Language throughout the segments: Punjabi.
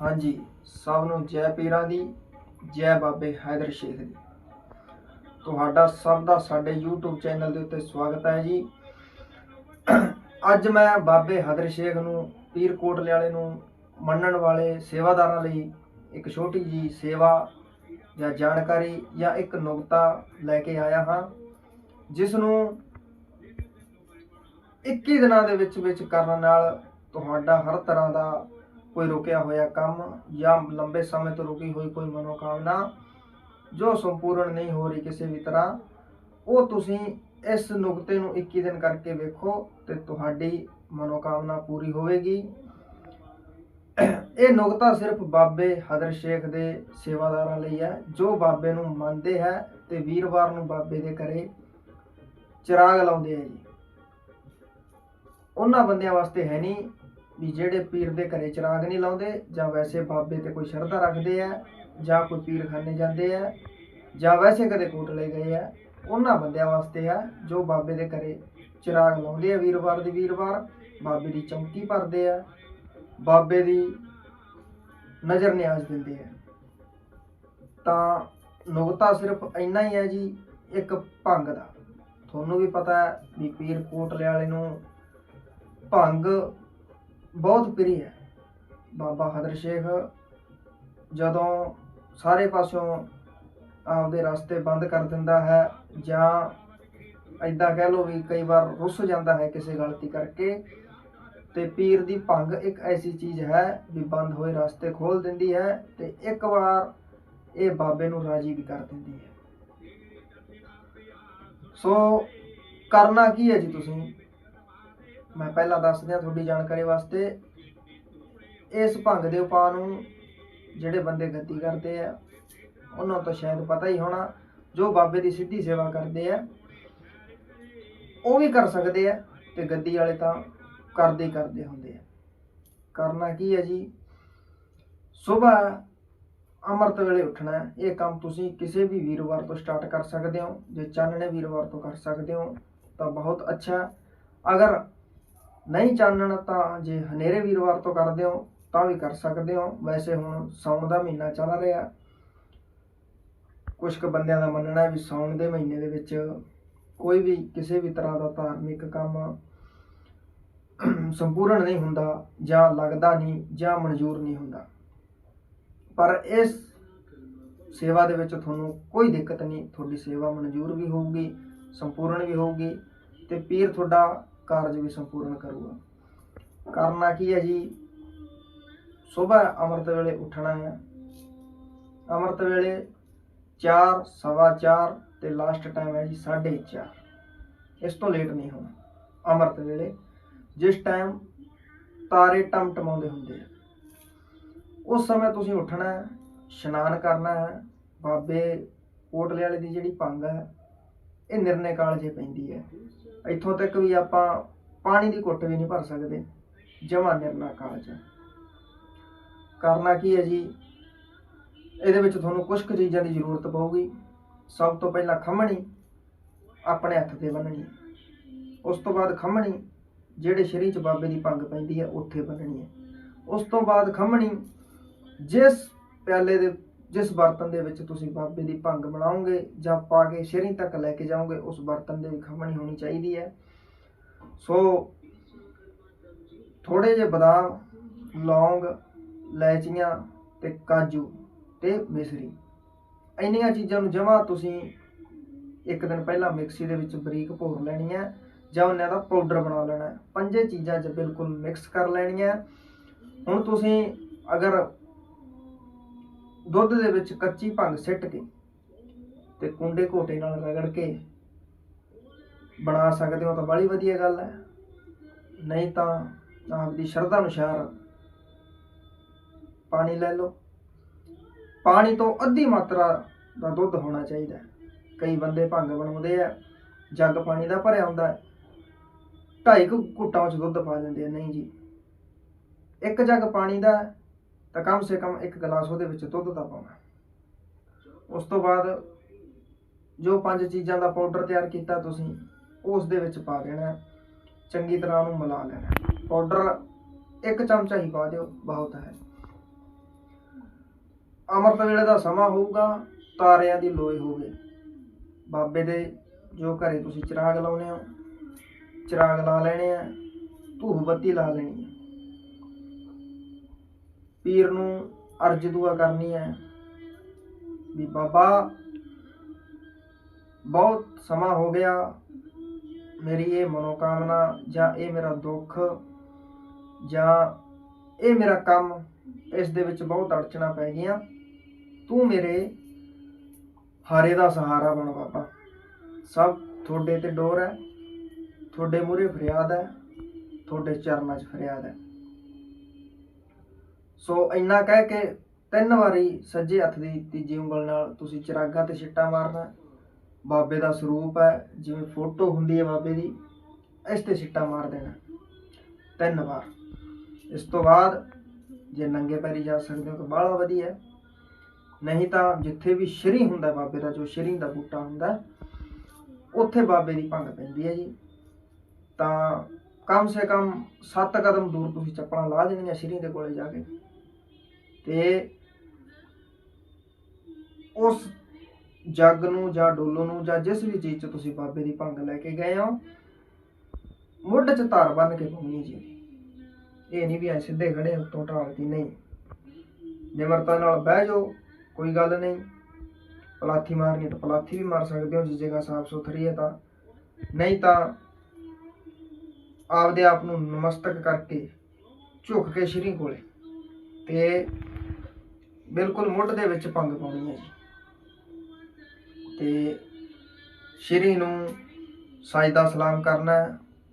ਹਾਂਜੀ, ਸਭ ਨੂੰ ਜੈ ਪੀਰਾਂ ਦੀ, ਜੈ ਬਾਬੇ ਹੈਦਰ ਸ਼ੇਖ ਦੀ। ਤੁਹਾਡਾ ਸਭ ਦਾ ਸਾਡੇ YouTube ਚੈਨਲ ਦੇ ਉੱਤੇ ਸਵਾਗਤ ਹੈ ਜੀ। ਅੱਜ ਮੈਂ ਬਾਬੇ ਹੈਦਰ ਸ਼ੇਖ ਨੂੰ, ਪੀਰ ਕੋਟਲੇ ਵਾਲੇ ਨੂੰ ਮੰਨਣ ਵਾਲੇ ਸੇਵਾਦਾਰਾਂ ਲਈ ਇੱਕ ਛੋਟੀ ਜੀ ਸੇਵਾ ਜਾਂ ਜਾਣਕਾਰੀ ਜਾਂ ਇੱਕ ਨੁਕਤਾ ਲੈ ਕੇ ਆਇਆ ਹਾਂ, ਜਿਸ ਨੂੰ 21 ਦਿਨਾਂ ਦੇ ਵਿੱਚ ਵਿੱਚ ਕਰਨ ਨਾਲ ਤੁਹਾਡਾ ਹਰ ਤਰ੍ਹਾਂ ਦਾ ਕੋਈ ਰੁਕਿਆ ਹੋਇਆ ਕੰਮ ਜਾਂ ਲੰਬੇ ਸਮੇਂ ਤੋਂ ਰੁਕੀ ਹੋਈ ਕੋਈ ਮਨੋਕਾਮਨਾ ਜੋ ਸੰਪੂਰਨ ਨਹੀਂ ਹੋ ਰਹੀ ਕਿਸੇ ਵੀ ਤਰ੍ਹਾਂ, ਉਹ ਤੁਸੀਂ ਇਸ ਨੁਕਤੇ ਨੂੰ 21 ਦਿਨ ਕਰਕੇ ਵੇਖੋ ਤੇ ਤੁਹਾਡੀ ਮਨੋਕਾਮਨਾ ਪੂਰੀ ਹੋਵੇਗੀ। ਇਹ ਨੁਕਤਾ ਸਿਰਫ ਬਾਬੇ ਹਦਰ ਸ਼ੇਖ ਦੇ ਸੇਵਾਦਾਰਾਂ ਲਈ ਹੈ, ਜੋ ਬਾਬੇ ਨੂੰ ਮੰਨਦੇ ਹੈ ਤੇ ਵੀਰਵਾਰ ਨੂੰ ਬਾਬੇ ਦੇ ਘਰੇ ਚਿਰਾਗ ਲਾਉਂਦੇ ਹੈ ਜੀ। ਉਹਨਾਂ ਬੰਦਿਆਂ ਵਾਸਤੇ ਹੈ ਨਹੀਂ ਵੀ ਜਿਹੜੇ ਪੀਰ ਦੇ ਘਰੇ ਚਿਰਾਗ ਨਹੀਂ ਲਾਉਂਦੇ, ਜਾਂ ਵੈਸੇ ਬਾਬੇ ਤੇ ਕੋਈ ਸ਼ਰਧਾ ਰੱਖਦੇ ਆ, ਜਾਂ ਕੋਈ ਪੀਰਖਾਨੇ ਜਾਂਦੇ ਆ, ਜਾਂ ਵੈਸੇ ਕਦੇ ਕੋਟਲੇ ਗਏ ਆ, ਉਹਨਾਂ ਬੰਦਿਆਂ ਵਾਸਤੇ ਆ, ਜੋ ਬਾਬੇ ਦੇ ਘਰੇ ਚਿਰਾਗ ਲਾਉਂਦੇ ਆ ਵੀਰਵਾਰ ਦੀ ਵੀਰਵਾਰ, ਬਾਬੇ ਦੀ ਚੌਂਕੀ ਭਰਦੇ ਆ, ਬਾਬੇ ਦੀ ਨਜ਼ਰ ਨਿਆਜ਼ ਦਿੰਦੇ ਆ। ਤਾਂ ਨੁਕਤਾ ਸਿਰਫ ਇੰਨਾ ਹੀ ਹੈ ਜੀ, ਇੱਕ ਭੰਗ ਦਾ। ਤੁਹਾਨੂੰ ਵੀ ਪਤਾ ਹੈ ਵੀ ਪੀਰ ਕੋਟਲੇ ਵਾਲੇ ਨੂੰ ਭੰਗ ਬਹੁਤ ਪ੍ਰਿਯ ਹੈ। ਬਾਬਾ ਹਦਰ ਸ਼ੇਖ ਜਦੋਂ ਸਾਰੇ ਪਾਸਿਓਂ ਆਪਦੇ ਰਸਤੇ ਬੰਦ ਕਰ ਦਿੰਦਾ ਹੈ ਜਾਂ ਐਦਾਂ ਕਹਿ ਲਓ ਵੀ ਕਈ ਵਾਰ ਰੁੱਸ ਜਾਂਦਾ ਹੈ ਕਿਸੇ ਗਲਤੀ ਕਰਕੇ, ਤੇ ਪੀਰ ਦੀ ਭੰਗ ਇੱਕ ਐਸੀ ਚੀਜ਼ ਹੈ ਵੀ ਬੰਦ ਹੋਏ ਰਸਤੇ ਖੋਲ ਦਿੰਦੀ ਹੈ ਤੇ ਇੱਕ ਵਾਰ ਇਹ ਬਾਬੇ ਨੂੰ ਰਾਜੀ ਵੀ ਕਰ ਦਿੰਦੀ ਹੈ। ਸੋ ਕਰਨਾ ਕੀ ਹੈ ਜੀ ਤੁਸੀਂ? ਮੈਂ ਪਹਿਲਾਂ ਦੱਸ ਦਿਆਂ ਤੁਹਾਡੀ ਜਾਣਕਾਰੀ ਵਾਸਤੇ। ਇਸ ਭੰਗ ਦੇ ਉਪਾਅ ਨੂੰ ਜਿਹੜੇ ਬੰਦੇ ਗੱਦੀ ਕਰਦੇ ਆ, ਉਹਨਾਂ ਤੋਂ ਸ਼ਾਇਦ ਪਤਾ ਹੀ ਹੋਣਾ, ਜੋ ਬਾਬੇ ਦੀ ਸਿੱਧੀ ਸੇਵਾ ਕਰਦੇ ਆ, ਉਹ ਵੀ ਕਰ ਸਕਦੇ ਆ ਤੇ ਗੱਦੀ ਵਾਲੇ ਤਾਂ ਕਰਦੇ ਹੀ ਕਰਦੇ ਹੁੰਦੇ ਆ। ਕਰਨਾ ਕੀ ਹੈ ਜੀ? ਸਵੇਰ ਅੰਮ੍ਰਿਤ ਵੇਲੇ ਉੱਠਣਾ ਹੈ। ਇਹ ਕੰਮ ਤੁਸੀਂ ਕਿਸੇ ਵੀ ਵੀਰਵਾਰ ਤੋਂ ਸਟਾਰਟ ਕਰ ਸਕਦੇ ਹੋ। ਜੇ ਚਾਨਣੇ ਵੀਰਵਾਰ ਤੋਂ ਕਰ ਸਕਦੇ ਹੋ, ਤਾਂ ਬਹੁਤ ਅੱਛਾ। ਅਗਰ ਨਹੀਂ ਚਾਨਣ ਤਾਂ ਜੇ ਹਨੇਰੇ ਵੀਰਵਾਰ ਤੋਂ ਕਰਦੇ ਹੋ, ਤਾਂ ਵੀ ਕਰ ਸਕਦੇ ਹੋ। ਵੈਸੇ ਹੁਣ ਸਾਉਣ ਦਾ ਮਹੀਨਾ ਚੱਲ ਰਿਹਾ। ਕੁਝ ਕੁ ਬੰਦਿਆਂ ਦਾ ਮੰਨਣਾ ਹੈ ਵੀ ਸਾਉਣ ਦੇ ਮਹੀਨੇ ਦੇ ਵਿੱਚ ਕੋਈ ਵੀ ਕਿਸੇ ਵੀ ਤਰ੍ਹਾਂ ਦਾ ਧਾਰਮਿਕ ਕੰਮ ਸੰਪੂਰਨ ਨਹੀਂ ਹੁੰਦਾ, ਜਾਂ ਲੱਗਦਾ ਨਹੀਂ, ਜਾਂ ਮਨਜ਼ੂਰ ਨਹੀਂ ਹੁੰਦਾ। ਪਰ ਇਸ ਸੇਵਾ ਦੇ ਵਿੱਚ ਤੁਹਾਨੂੰ ਕੋਈ ਦਿੱਕਤ ਨਹੀਂ। ਤੁਹਾਡੀ ਸੇਵਾ ਮਨਜ਼ੂਰ ਵੀ ਹੋਊਗੀ, ਸੰਪੂਰਨ ਵੀ ਹੋਊਗੀ। ਤੇ ਪੀਰ ਤੁਹਾਡਾ ਕਾਰਜ ਵੀ ਸੰਪੂਰਨ ਕਰੂਗਾ। ਕਰਨਾ ਕੀ ਹੈ ਜੀ? ਸਵੇਰ ਅੰਮ੍ਰਿਤ ਵੇਲੇ ਉੱਠਣਾ ਹੈ। ਅੰਮ੍ਰਿਤ ਵੇਲੇ 4 ਸਵਾ 4 ਤੇ ਲਾਸਟ ਟਾਈਮ ਹੈ ਜੀ 4:30 ਇਸ ਤੋਂ ਲੇਟ ਨਹੀਂ ਹੋਣਾ। ਅੰਮ੍ਰਿਤ ਵੇਲੇ ਜਿਸ ਟਾਈਮ ਤਾਰੇ ਟਮਟਮਾਉਂਦੇ ਹੁੰਦੇ ਆ। ਉਸ ਸਮੇਂ ਤੁਸੀਂ ਉੱਠਣਾ ਹੈ, ਇਸ਼ਨਾਨ ਕਰਨਾ ਹੈ। ਬਾਬੇ ਕੋਟਲੇ ਵਾਲੇ ਦੀ ਜਿਹੜੀ ਭੰਗ ਹੈ ਇਹ ਨਿਰਣੇ ਕਾਲਜੇ ਪੈਂਦੀ ਹੈ। ਇੱਥੋਂ ਤੱਕ ਵੀ ਆਪਾਂ ਪਾਣੀ ਦੀ ਘੁੱਟ ਵੀ ਨਹੀਂ ਭਰ ਸਕਦੇ, ਜਮਾ ਨਿਰਣਾ ਕਾਲਜ ਹੈ ਕਰਨਾ ਕੀ ਹੈ ਜੀ? ਇਹਦੇ ਵਿੱਚ ਤੁਹਾਨੂੰ ਕੁਝ ਕੁ ਚੀਜ਼ਾਂ ਦੀ ਜ਼ਰੂਰਤ ਪਊਗੀ। ਸਭ ਤੋਂ ਪਹਿਲਾਂ ਖੰਮਣੀ ਆਪਣੇ ਹੱਥ ਤੇ ਬੰਨਣੀ। ਹੈ ਉਸ ਤੋਂ ਬਾਅਦ ਖੰਮਣੀ, ਜਿਹੜੇ ਸ਼ਰੀਰ 'ਚ ਬਾਬੇ ਦੀ ਭੰਗ ਪੈਂਦੀ ਹੈ, ਉੱਥੇ ਬੰਨਣੀ ਹੈ। ਉਸ ਤੋਂ ਬਾਅਦ ਖੰਮਣੀ, ਜਿਸ ਪਿਆਲੇ ਦੇ ਜਿਸ ਬਰਤਨ ਦੇ ਵਿੱਚ ਤੁਸੀਂ ਬਾਬੇ ਦੀ ਭੰਗ ਬਣਾਓਗੇ ਜਾਂ ਪਾ ਕੇ ਸ਼ੇਰੀ ਤੱਕ ਲੈ ਕੇ ਜਾਓਗੇ, ਉਸ ਬਰਤਨ ਦੇ ਵੀ ਖਮਣੀ ਹੋਣੀ ਚਾਹੀਦੀ ਹੈ। ਸੋ ਥੋੜੇ ਜਿਹੇ ਬਦਾਮ, ਲੌਂਗ ਲੈਚੀਆਂ ਤੇ ਕਾਜੂ ਤੇ ਮਿਸਰੀ। ਇੰਨੀਆਂ ਚੀਜ਼ਾਂ ਨੂੰ ਜਮਾ ਤੁਸੀਂ ਇੱਕ ਦਿਨ ਪਹਿਲਾਂ ਮਿਕਸੀ ਦੇ ਵਿੱਚ ਬਰੀਕ ਭੋਰ ਲੈਣੀ ਹੈ ਜਾਂ ਉਹਨਾਂ ਦਾ ਪਾਊਡਰ ਬਣਾ ਲੈਣਾ ਹੈ। ਪੰਜੇ ਚੀਜ਼ਾਂ 'ਚ ਬਿਲਕੁਲ ਮਿਕਸ ਕਰ ਲੈਣੀਆਂ। ਹੁਣ ਤੁਸੀਂ ਅਗਰ ਦੁੱਧ ਦੇ ਵਿੱਚ ਕੱਚੀ ਭੰਗ ਸਿੱਟ ਕੇ ਤੇ ਕੁੰਡੇ ਘੋਟੇ ਨਾਲ ਰਗੜ ਕੇ ਬਣਾ ਸਕਦੇ ਹੋ ਤਾਂ ਬੜੀ ਵਧੀਆ ਗੱਲ ਹੈ। ਨਹੀਂ ਤਾਂ ਆਪ ਦੀ ਸ਼ਰਧਾ ਅਨੁਸਾਰ ਪਾਣੀ ਲੈ ਲਓ। ਪਾਣੀ ਤੋਂ ਅੱਧੀ ਮਾਤਰਾ ਦਾ ਦੁੱਧ ਹੋਣਾ ਚਾਹੀਦਾ ਕਈ ਬੰਦੇ ਭੰਗ ਬਣਾਉਂਦੇ ਆ, ਜੱਗ ਪਾਣੀ ਦਾ ਭਰਿਆ ਹੁੰਦਾ ਹੈ। ਢਾਈ ਕੁ ਘੁੱਟਾਂ ਵਿੱਚ ਦੁੱਧ ਪਾ ਦਿੰਦੇ ਆ, ਨਹੀਂ ਜੀ। ਇੱਕ ਜੱਗ ਪਾਣੀ ਦਾ ਤਾਂ ਕਮ ਸੇ ਕਮ ਇੱਕ ਗਲਾਸ ਉਹਦੇ ਵਿੱਚ ਦੁੱਧ ਦਾ ਪਾਉਣਾ ਉਸ ਤੋਂ ਬਾਅਦ ਜੋ ਪੰਜ ਚੀਜ਼ਾਂ ਦਾ ਪਾਊਡਰ ਤਿਆਰ ਕੀਤਾ ਤੁਸੀਂ, ਉਸ ਦੇ ਵਿੱਚ ਪਾ ਦੇਣਾ ਚੰਗੀ ਤਰ੍ਹਾਂ ਉਹਨੂੰ ਮਿਲਾ ਲੈਣਾ ਪਾਊਡਰ ਇੱਕ ਚਮਚਾ ਹੀ ਪਾ ਦਿਓ, ਬਹੁਤ ਹੈ। ਅੰਮ੍ਰਿਤ ਵੇਲੇ ਦਾ ਸਮਾਂ ਹੋਊਗਾ, ਤਾਰਿਆਂ ਦੀ ਲੋਏ ਹੋਵੇ। ਬਾਬੇ ਦੇ ਜੋ ਘਰੇ ਤੁਸੀਂ ਚਿਰਾਗ ਲਾਉਨੇ ਹੋ, ਚਿਰਾਗ ਲਾ ਲੈਣੇ ਆ ਧੂਫ ਬੱਤੀ ਲਾ ਲੈਣੀ ਹੈ ਪੀਰ ਨੂੰ ਅਰਜ ਦੁਆ ਕਰਨੀ ਹੈ ਵੀ ਬਾਬਾ, ਬਹੁਤ ਸਮਾਂ ਹੋ ਗਿਆ ਮੇਰੀ ਇਹ ਮਨੋਕਾਮਨਾ ਜਾਂ ਇਹ ਮੇਰਾ ਦੁੱਖ ਜਾਂ ਇਹ ਮੇਰਾ ਕੰਮ ਇਸ ਦੇ ਵਿੱਚ ਬਹੁਤ ਅੜਚਣਾ ਪੈ ਗਈਆਂ, ਤੂੰ ਮੇਰੇ ਹਾਰੇ ਦਾ ਸਹਾਰਾ ਬਣ ਬਾਬਾ। ਸਭ ਤੁਹਾਡੇ ਤੇ ਡੋਰ ਹੈ, ਤੁਹਾਡੇ ਮੂਹਰੇ ਫਰਿਆਦ ਹੈ, ਤੁਹਾਡੇ ਚਰਨਾਂ 'ਚ ਫਰਿਆਦ ਹੈ। ਸੋ ਇੰਨਾ ਕਹਿ ਕੇ ਤਿੰਨ ਵਾਰੀ ਸੱਜੇ ਹੱਥ ਦੀ ਤੀਜੀ ਉਂਗਲ ਨਾਲ ਤੁਸੀਂ ਚਿਰਾਗਾਂ ਤੇ ਛਿੱਟਾ ਮਾਰਨਾ ਬਾਬੇ ਦਾ ਸਰੂਪ ਹੈ, ਜਿਵੇਂ ਫੋਟੋ ਹੁੰਦੀ ਹੈ ਬਾਬੇ ਦੀ, ਇਸ ਤੇ ਛਿੱਟਾ ਮਾਰ ਦੇਣਾ। ਤਿੰਨ ਵਾਰ। ਇਸ ਤੋਂ ਬਾਅਦ ਜੇ ਨੰਗੇ ਪੈਰੀ ਜਾ ਸਕਦੇ ਹੋ ਤਾਂ ਬਾਹਲਾ ਵਧੀਆ ਨਹੀਂ ਤਾਂ ਜਿੱਥੇ ਵੀ ਸ਼ਰੀ ਹੁੰਦਾ ਬਾਬੇ ਦਾ, ਜੋ ਸ਼ਰੀ ਦਾ ਬੂਟਾ ਹੁੰਦਾ, ਉੱਥੇ ਬਾਬੇ ਦੀ ਭੰਗ ਪੈਂਦੀ ਹੈ ਜੀ। ਤਾਂ ਕਮ ਸੇ ਕਮ 7 ਕਦਮ ਦੂਰ ਤੁਸੀਂ ਚੱਪਲਾਂ ਲਾ ਦੇਣੀਆਂ ਸ਼ਰੀ ਦੇ ਕੋਲੇ ਜਾ ਕੇ। ਤੇ ਉਸ ਜੱਗ ਨੂੰ ਜਾਂ ਡੋਲੋ ਨੂੰ ਜਾਂ ਜਿਸ ਵੀ ਚੀਜ਼ 'ਚ ਤੁਸੀਂ ਬਾਬੇ ਦੀ ਭੰਗ ਲੈ ਕੇ ਗਏ ਹੋ, ਮੁੱਢ 'ਚ ਧਾਰ ਬੰਨ ਕੇ ਪਾਉਣੀ ਜੀ। ਇਹ ਨਹੀਂ ਵੀ ਐ ਸਿੱਧੇ ਖੜੇ ਉੱਤੋਂ ਢਾਲਦੀ ਨਹੀਂ। ਨਿਮਰਤਾ ਨਾਲ ਬਹਿ ਜਾਓ, ਕੋਈ ਗੱਲ ਨਹੀਂ। ਪਲਾਥੀ ਮਾਰਨੀ ਤਾਂ ਪਲਾਥੀ ਵੀ ਮਾਰ ਸਕਦੇ ਹੋ, ਜਿਸ ਜਗ੍ਹਾ ਸਾਫ਼ ਸੁਥਰੀ ਹੈ ਤਾਂ। ਨਹੀਂ ਤਾਂ ਆਪਦੇ ਆਪ ਨੂੰ ਨਮਸਤਕ ਕਰਕੇ ਝੁਕ ਕੇ ਸ਼੍ਰੀ ਕੋਲੇ ਤੇ ਬਿਲਕੁਲ ਮੁੱਢ ਦੇ ਵਿੱਚ ਭੰਗ ਪਾਉਣੀ ਹੈ ਜੀ। ਤੇ ਸ਼੍ਰੀ ਨੂੰ ਸਾਜਦਾ ਸਲਾਮ ਕਰਨਾ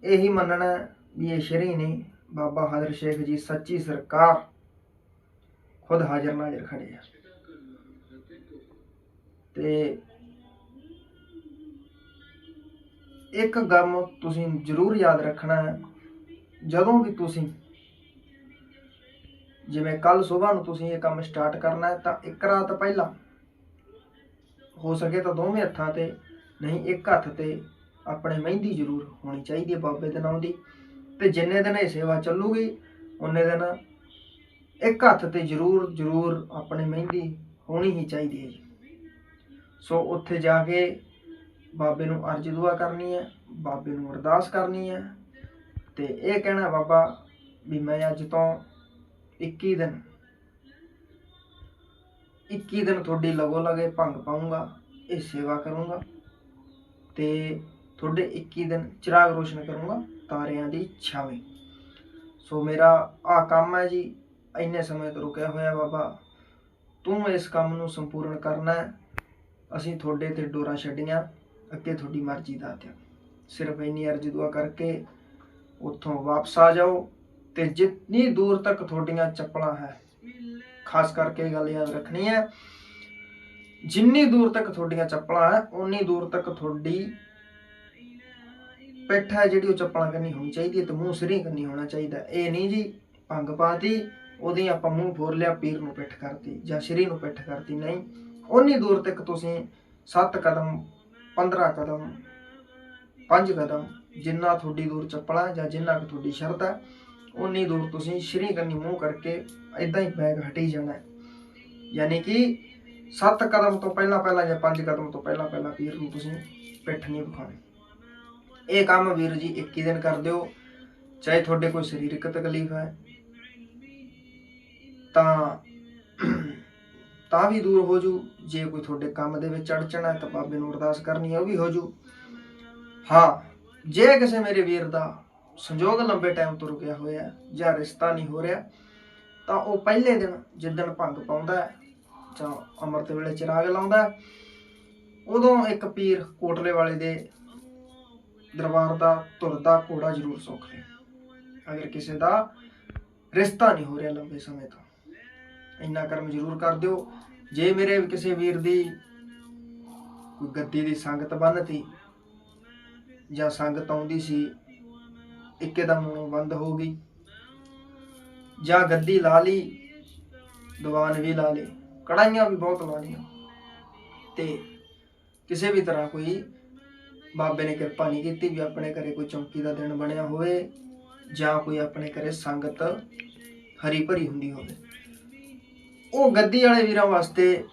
ਇਹੀ ਮੰਨਣਾ ਵੀ ਇਹ ਸ਼੍ਰੀ ਨੇ ਬਾਬਾ ਹਾਜ਼ਰ ਸ਼ੇਖ ਜੀ ਸੱਚੀ ਸਰਕਾਰ ਖੁਦ ਹਾਜ਼ਰ ਨਾਜ਼ਰ ਖੜੇ ਆ। ਤੇ ਇੱਕ ਗਮ ਤੁਸੀਂ ਜ਼ਰੂਰ ਯਾਦ ਰੱਖਣਾ ਹੈ, ਜਦੋਂ ਵੀ ਤੁਸੀਂ ਜਿਵੇਂ ਕੱਲ ਸਵੇਰ ਨੂੰ ਤੁਸੀਂ ਇਹ ਕੰਮ ਸਟਾਰਟ ਕਰਨਾ ਹੈ ਤਾਂ ਇੱਕ ਰਾਤ ਪਹਿਲਾਂ ਹੋ ਸਕੇ ਤਾਂ ਦੋਵੇਂ ਹੱਥਾਂ ਤੇ, ਨਹੀਂ ਇੱਕ ਹੱਥ ਤੇ ਆਪਣੇ ਮਹਿੰਦੀ ਜ਼ਰੂਰ ਹੋਣੀ ਚਾਹੀਦੀ ਹੈ ਬਾਬੇ ਦੇ ਨਾਮ ਦੀ। ਤੇ ਜਿੰਨੇ ਦਿਨ ਇਹ ਸੇਵਾ ਚੱਲੂਗੀ, ਉਹਨੇ ਦਿਨ ਇੱਕ ਹੱਥ ਤੇ ਜ਼ਰੂਰ ਜ਼ਰੂਰ ਆਪਣੇ ਮਹਿੰਦੀ ਹੋਣੀ ਹੀ ਚਾਹੀਦੀ ਹੈ ਸੋ ਉੱਥੇ ਜਾ ਕੇ ਬਾਬੇ ਨੂੰ ਅਰਜ਼ ਦੁਆ ਕਰਨੀ ਹੈ, ਬਾਬੇ ਨੂੰ ਅਰਦਾਸ ਕਰਨੀ ਹੈ। ਤੇ ਇਹ ਕਹਿਣਾ ਬਾਬਾ ਵੀ ਮੈਂ ਅੱਜ ਤੋਂ 21 ਦਿਨ। 21 ਦਿਨ ਤੁਹਾਡੀ ਲਗੋ ਲਗੇ ਭੰਗ ਪਾਉਂਗਾ ਇਹ ਸੇਵਾ ਕਰੂੰਗਾ ਤੇ ਤੁਹਾਡੇ 21 ਦਿਨ ਚਿਰਾਗ ਰੋਸ਼ਨ ਕਰੂੰਗਾ ਤਾਰਿਆਂ ਦੀ ਛਾਵੇਂ। ਸੋ ਮੇਰਾ ਆ ਕੰਮ ਹੈ ਜੀ, ਇੰਨੇ ਸਮੇਂ ਤੋਂ ਰੁਕਿਆ ਹੋਇਆ ਬਾਬਾ, ਤੂੰ ਇਸ ਕੰਮ ਨੂੰ ਸੰਪੂਰਨ ਕਰਨਾ ਹੈ। ਅਸੀਂ ਤੁਹਾਡੇ ਤੇ ਡੋਰਾਂ ਛੱਡੀਆਂ, ਅੱਗੇ ਤੁਹਾਡੀ ਮਰਜ਼ੀ ਦਾ ਤੇ ਸਿਰਫ ਇੰਨੀ ਅਰਜ਼ੀ ਦੁਆ ਕਰਕੇ ਉੱਥੋਂ ਵਾਪਸ ਆ ਜਾਓ। ਤੇ ਜਿੰਨੀ ਦੂਰ ਤੱਕ ਤੁਹਾਡੀਆਂ ਚੱਪਲਾਂ ਹੈ, ਖਾਸ ਕਰਕੇ ਇਹ ਗੱਲ ਯਾਦ ਰੱਖਣੀ ਹੈ, ਜਿੰਨੀ ਦੂਰ ਤੱਕ ਤੁਹਾਡੀਆਂ ਚੱਪਲਾਂ ਹੈ ਉਨੀ ਦੂਰ ਤੱਕ ਤੁਹਾਡੀ ਪਿੱਠ ਹੈ ਜਿਹੜੀ ਉਹ ਚੱਪਲਾਂ ਕਰਨੀ ਹੋਣੀ ਚਾਹੀਦੀ ਹੈ ਤੇ ਮੂੰਹ ਸਿਰੀ ਕਰਨੀ ਹੋਣਾ ਚਾਹੀਦਾ ਇਹ ਨਹੀਂ ਜੀ ਭੰਗ ਪਾਤੀ, ਉਹਦੀ ਆਪਾਂ ਮੂੰਹ ਫੋਰ ਲਿਆ, ਪੀਰ ਨੂੰ ਪਿੱਠ ਕਰਤੀ ਜਾਂ ਸ਼ਰੀ ਨੂੰ ਪਿੱਠ ਕਰਤੀ, ਨਹੀਂ। ਉਨੀ ਦੂਰ ਤੱਕ ਤੁਸੀਂ 7 ਕਦਮ 15 ਕਦਮ 5 ਕਦਮ ਜਿੰਨਾ ਤੁਹਾਡੀ ਦੂਰ ਚੱਪਲਾਂ ਜਾਂ ਜਿੰਨਾ ਕੁ ਤੁਹਾਡੀ ਸ਼ਰਤ ਹੈ ਉਨੀ ਦੂਰ ਤੁਸੀਂ ਸ਼੍ਰੀ ਕਰਨੀ ਮੂੰਹ ਕਰਕੇ ਇਦਾਂ ਹੀ ਬੈਗ ਹਟੀ ਜਾਣਾ ਹੈ। ਯਾਨੀ ਕਿ 7 ਕਦਮ ਤੋਂ ਪਹਿਲਾਂ ਪਹਿਲਾਂ ਜਾਂ 5 ਕਦਮ ਤੋਂ ਪਹਿਲਾਂ ਪਹਿਲਾਂ ਵੀਰ ਨੂੰ ਤੁਸੀਂ ਪਿੱਠ ਨਹੀਂ ਵਿਖਾਉਣੀ। ਇਹ ਕੰਮ ਵੀਰ ਜੀ 21 ਦਿਨ ਕਰ ਦਿਓ, ਚਾਹੇ ਤੁਹਾਡੇ ਕੋਈ ਸਰੀਰਕ ਤਕਲੀਫ ਹੈ, ਤਾਂ ਤਾਂ ਵੀ ਦੂਰ ਹੋ ਜੂ ਜੇ ਕੋਈ ਤੁਹਾਡੇ ਕੰਮ ਦੇ ਵਿੱਚ ਅੜਚਣਾ ਹੈ ਤਾਂ ਬਾਬੇ ਨੂੰ ਅਰਦਾਸ ਕਰਨੀ ਹੈ, ਉਹ ਵੀ ਹੋ ਜੂ ਹਾਂ, ਜੇ ਕਿਸੇ ਮੇਰੇ ਵੀਰ ਦਾ ਸੰਜੋਗ ਲੰਬੇ ਟਾਈਮ ਤੋਂ ਰੁਕਿਆ ਹੋਇਆ ਹੈ, ਜਾਂ ਰਿਸ਼ਤਾ ਨਹੀਂ ਹੋ ਰਿਹਾ, ਤਾਂ ਉਹ ਪਹਿਲੇ ਦਿਨ ਜਿੱਦਣ ਭੰਗ ਪਾਉਂਦਾ ਹੈ, ਜਾਂ ਅੰਮ੍ਰਿਤ ਵੇਲੇ ਚਿਰਾਗ ਲਾਉਂਦਾ ਹੈ, ਉਦੋਂ ਇੱਕ ਪੀਰ ਕੋਟਲੇ ਵਾਲੇ ਦੇ ਦਰਬਾਰ ਦਾ ਤੁਰਦਾ ਘੋੜਾ ਜ਼ਰੂਰ ਸੁੱਖ ਲੈ ਅਗਰ ਕਿਸੇ ਦਾ ਰਿਸ਼ਤਾ ਨਹੀਂ ਹੋ ਰਿਹਾ ਲੰਬੇ ਸਮੇਂ ਤੋਂ, ਇੰਨਾ ਕਰਮ ਜ਼ਰੂਰ ਕਰ ਦਿਓ। ਜੇ ਮੇਰੇ ਕਿਸੇ ਵੀਰ ਦੀ ਕੋਈ ਗੱਦੀ ਦੀ ਸੰਗਤ ਬੰਨਤੀ ਜਾਂ ਸੰਗਤ ਆਉਂਦੀ ਸੀ ਇੱਕਦਮ ਮੂੰਹੋਂ ਬੰਦ ਹੋ ਗਈ। ਜਾਂ ਗੱਦੀ ਲਾ ਲਈ, ਦੀਵਾਨ ਵੀ ਲਾ ਲਏ ਕੜਾਈਆਂ ਵੀ ਬਹੁਤ ਲਾ ਲਈਆਂ। ਤੇ ਕਿਸੇ ਵੀ ਤਰ੍ਹਾਂ ਕੋਈ ਬਾਬੇ ਨੇ ਕਿਰਪਾ ਨਹੀਂ ਕੀਤੀ ਵੀ ਆਪਣੇ ਘਰੇ ਕੋਈ ਚੌਂਕੀ ਦਾ ਦਿਨ ਬਣਿਆ ਹੋਵੇ ਜਾਂ ਕੋਈ ਆਪਣੇ ਘਰੇ ਸੰਗਤ ਹਰੀ ਭਰੀ ਹੁੰਦੀ ਹੋਵੇ। ਉਹ ਗੱਦੀ ਵਾਲੇ ਵੀਰਾਂ ਵਾਸਤੇ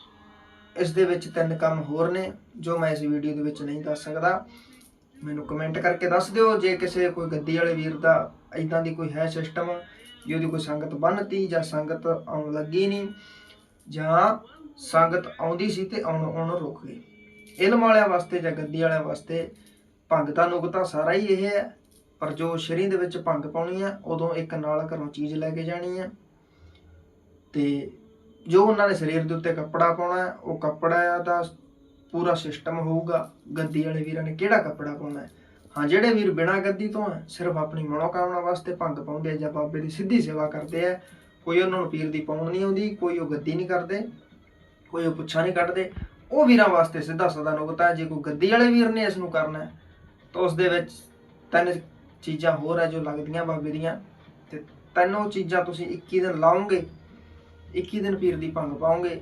ਇਸ ਦੇ ਵਿੱਚ ਤਿੰਨ ਕੰਮ ਹੋਰ ਨੇ ਜੋ ਮੈਂ ਇਸ ਵੀਡੀਓ ਦੇ ਵਿੱਚ ਨਹੀਂ ਦੱਸ ਸਕਦਾ। ਮੈਨੂੰ ਕਮੈਂਟ ਕਰਕੇ ਦੱਸ ਦਿਓ। ਜੇ ਕਿਸੇ ਕੋਈ ਗੱਦੀ ਵਾਲੇ ਵੀਰ ਦਾ ਇਦਾਂ ਦੀ ਕੋਈ ਹੈ ਸਿਸਟਮ ਜੇ ਉਹਦੀ ਕੋਈ ਸੰਗਤ ਬੰਨਤੀ ਜਾਂ ਸੰਗਤ ਆਉਣ ਲੱਗੀ ਨਹੀਂ ਜਾਂ ਸੰਗਤ ਆਉਂਦੀ ਸੀ ਤੇ ਆਉਣ ਆਉਣ ਰੁਕ ਗਈ। ਇਲਮ ਵਾਲਿਆਂ ਵਾਸਤੇ ਜਾਂ ਗੱਦੀ ਵਾਲਿਆਂ ਵਾਸਤੇ ਭੰਗ ਤਾਂ ਨੁਕਤਾ ਸਾਰਾ ਹੀ ਇਹ ਹੈ। ਪਰ ਜੋ ਸ਼ਰੀਰ ਦੇ ਵਿੱਚ ਭੰਗ ਪਾਉਣੀ ਹੈ ਉਦੋਂ ਇੱਕ ਨਾਲ ਘਰੋਂ ਚੀਜ਼ ਲੈ ਕੇ ਜਾਣੀ ਹੈ ਤੇ ਜੋ ਉਹਨਾਂ ਨੇ ਸਰੀਰ ਦੇ ਉੱਤੇ ਕੱਪੜਾ ਪਾਉਣਾ, ਉਹ ਕੱਪੜਾ ਦਾ ਪੂਰਾ ਸਿਸਟਮ ਹੋਊਗਾ ਗੱਦੀ ਵਾਲੇ ਵੀਰਾਂ ਨੇ ਕਿਹੜਾ ਕੱਪੜਾ ਪਾਉਣਾ ਹੈ? ਹਾਂ, ਜਿਹੜੇ ਵੀਰ ਬਿਨਾਂ ਗੱਦੀ ਤੋਂ ਹੈ, ਸਿਰਫ ਆਪਣੀ ਮਨੋਕਾਮਨਾ ਵਾਸਤੇ ਭੰਗ ਪਾਉਂਦੇ ਆ ਜਾਂ ਬਾਬੇ ਦੀ ਸਿੱਧੀ ਸੇਵਾ ਕਰਦੇ ਆ, ਕੋਈ ਉਹਨਾਂ ਨੂੰ ਪੀਰ ਦੀ ਪਾਉਣ ਨਹੀਂ ਆਉਂਦੀ, ਕੋਈ ਉਹ ਗੱਦੀ ਨਹੀਂ ਕਰਦੇ, ਕੋਈ ਉਹ ਪੁੱਛਾ ਨਹੀਂ ਕੱਢਦੇ, ਉਹ ਵੀਰਾਂ ਵਾਸਤੇ ਸਿੱਧਾ ਸਦਾ ਨੁਕਤਾ ਜੇ ਕੋਈ ਗੱਦੀ ਵਾਲੇ ਵੀਰ ਨੇ ਇਸ ਨੂੰ ਕਰਨਾ ਤਾਂ ਉਸ ਦੇ ਵਿੱਚ ਤਿੰਨ ਚੀਜ਼ਾਂ ਹੋਰ ਹੈ ਜੋ ਲੱਗਦੀਆਂ ਬਾਬੇ ਦੀਆਂ, ਤੇ ਤਿੰਨੋਂ ਚੀਜ਼ਾਂ ਤੁਸੀਂ 21 ਦਿਨ ਲਾਓਗੇ 21 ਦਿਨ ਪੀਰ ਦੀ ਭੰਗ ਪਾਓਗੇ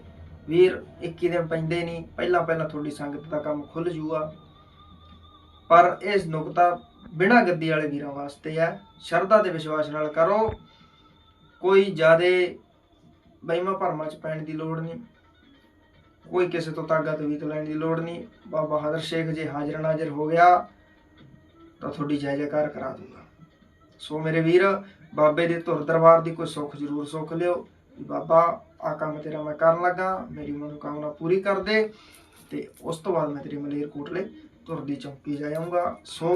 ਵੀਰ 21 ਦਿਨ ਪੈਂਦੇ ਨਹੀਂ ਪਹਿਲਾਂ ਪਹਿਲਾਂ ਤੁਹਾਡੀ ਸੰਗਤ ਦਾ ਕੰਮ ਖੁੱਲ ਜੂਗਾ ਪਰ ਇਸ ਨੁਕਤਾ ਬਿਨਾਂ ਗੱਦੀ ਵਾਲੇ ਵੀਰਾਂ ਵਾਸਤੇ ਹੈ। ਸ਼ਰਧਾ ਤੇ ਵਿਸ਼ਵਾਸ ਨਾਲ ਕਰੋ। ਕੋਈ ਜ਼ਿਆਦਾ ਬਈਮਾ ਭਰਮਾਂ ਚ ਪੈਣ ਦੀ ਲੋੜ ਨਹੀਂ ਕੋਈ ਕਿਸੇ ਤੋਂ ਤਾਕਤ ਵੀ ਲੈਣ ਦੀ ਲੋੜ ਨਹੀਂ ਬਾਬਾ ਹਦਰ ਸ਼ੇਖ ਜੇ ਹਾਜ਼ਰ ਨਾਜ਼ਰ ਹੋ ਗਿਆ, ਤਾਂ ਤੁਹਾਡੀ ਜੈ ਜੈਕਾਰ ਕਰਾ ਦੂੰਗਾ। ਸੋ ਮੇਰੇ ਵੀਰ, ਬਾਬੇ ਦੇ ਧੁਰ ਦਰਬਾਰ ਦੀ ਕੋਈ ਸੁੱਖ ਜ਼ਰੂਰ ਸੁੱਖ ਲਿਓ। ਕਿ ਬਾਬਾ ਆ ਕੰਮ ਤੇਰਾ ਮੈਂ ਕਰਨ ਲੱਗਾ, ਮੇਰੀ ਮਨੋਕਾਮਨਾ ਪੂਰੀ ਕਰ ਦੇ ਤੇ ਉਸ ਤੋਂ ਬਾਅਦ ਮੈਂ ਤੇਰੀ ਮਲੇਰ ਕੋਟਲੇ ਤੁਰਦੀ ਚੌਂਕੀ ਜਾਊਂਗਾ ਸੋ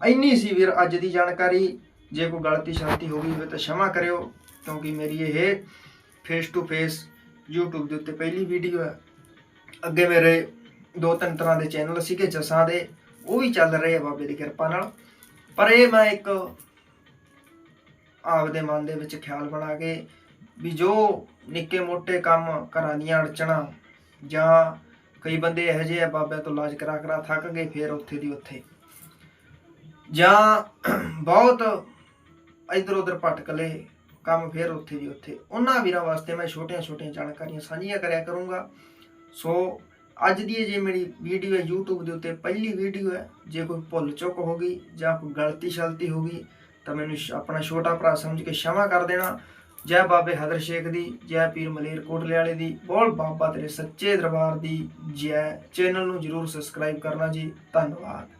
ਇੰਨੀ ਸੀ ਵੀਰ ਅੱਜ ਦੀ ਜਾਣਕਾਰੀ। ਜੇ ਕੋਈ ਗਲਤੀ ਸ਼ਾਂਤੀ ਹੋ ਗਈ ਹੋਵੇ ਤਾਂ ਸ਼ਮਾ ਕਰਿਓ, ਕਿਉਂਕਿ ਮੇਰੀ ਇਹ ਫੇਸ ਟੂ ਫੇਸ YouTube ਦੇ ਉੱਤੇ ਪਹਿਲੀ ਵੀਡੀਓ ਹੈ। ਅੱਗੇ ਮੇਰੇ ਦੋ ਤਿੰਨ ਤਰ੍ਹਾਂ ਦੇ ਚੈਨਲ ਸੀਗੇ, ਜਸਾਂ ਦੇ, ਉਹ ਵੀ ਚੱਲ ਰਹੇ ਆ ਬਾਬੇ ਦੀ ਕਿਰਪਾ ਨਾਲ। ਪਰ ਇਹ ਮੈਂ ਇੱਕ ਆਪਦੇ ਮਨ ਦੇ ਵਿੱਚ ਖਿਆਲ ਬਣਾ ਕੇ ਵੀ ਜੋ ਨਿੱਕੇ ਮੋਟੇ ਕੰਮ ਘਰਾਂ ਦੀਆਂ ਅੜਚਣਾ ਜਾਂ ਕਈ ਬੰਦੇ ਇਹੋ ਜਿਹੇ ਆ ਬਾਬਿਆਂ ਤੋਂ ਲਾਜ ਕਰਾ ਕਰਾ ਥੱਕ ਗਏ, ਫੇਰ ਉੱਥੇ ਦੀ ਉੱਥੇ। ਜਾਂ ਬਹੁਤ ਇਧਰ ਉਧਰ ਭਟਕ ਲਏ ਕੰਮ, ਫੇਰ ਉੱਥੇ ਦੀ ਉੱਥੇ। ਉਹਨਾਂ ਵੀਰਾਂ ਵਾਸਤੇ ਮੈਂ ਛੋਟੀਆਂ ਛੋਟੀਆਂ ਜਾਣਕਾਰੀਆਂ ਸਾਂਝੀਆਂ ਕਰਿਆ ਕਰੂੰਗਾ। ਸੋ ਅੱਜ ਦੀ ਇਹ ਜੇ ਮੇਰੀ ਵੀਡੀਓ ਹੈ, YouTube ਦੇ ਉੱਤੇ ਪਹਿਲੀ ਵੀਡੀਓ ਹੈ, ਜੇ ਕੋਈ ਭੁੱਲ ਚੁੱਕ ਹੋ ਗਈ ਜਾਂ ਕੋਈ ਗਲਤੀ ਸ਼ਲਤੀ ਹੋ ਗਈ, ਤਾਂ ਮੈਨੂੰ ਆਪਣਾ ਛੋਟਾ ਭਰਾ ਸਮਝ ਕੇ ਸ਼ਮਾ ਕਰ ਦੇਣਾ। ਜੈ ਬਾਬੇ ਹਦਰ ਸ਼ੇਖ ਦੀ, ਜੈ ਪੀਰ ਮਲੇਰ ਕੋਟਲੇ ਵਾਲੇ ਦੀ, ਬੋਲ ਬਾਬਾ ਤੇਰੇ ਸੱਚੇ ਦਰਬਾਰ ਦੀ ਜੈ ਚੈਨਲ ਨੂੰ ਜਰੂਰ ਸਬਸਕ੍ਰਾਈਬ ਕਰਨਾ ਜੀ, ਧੰਨਵਾਦ।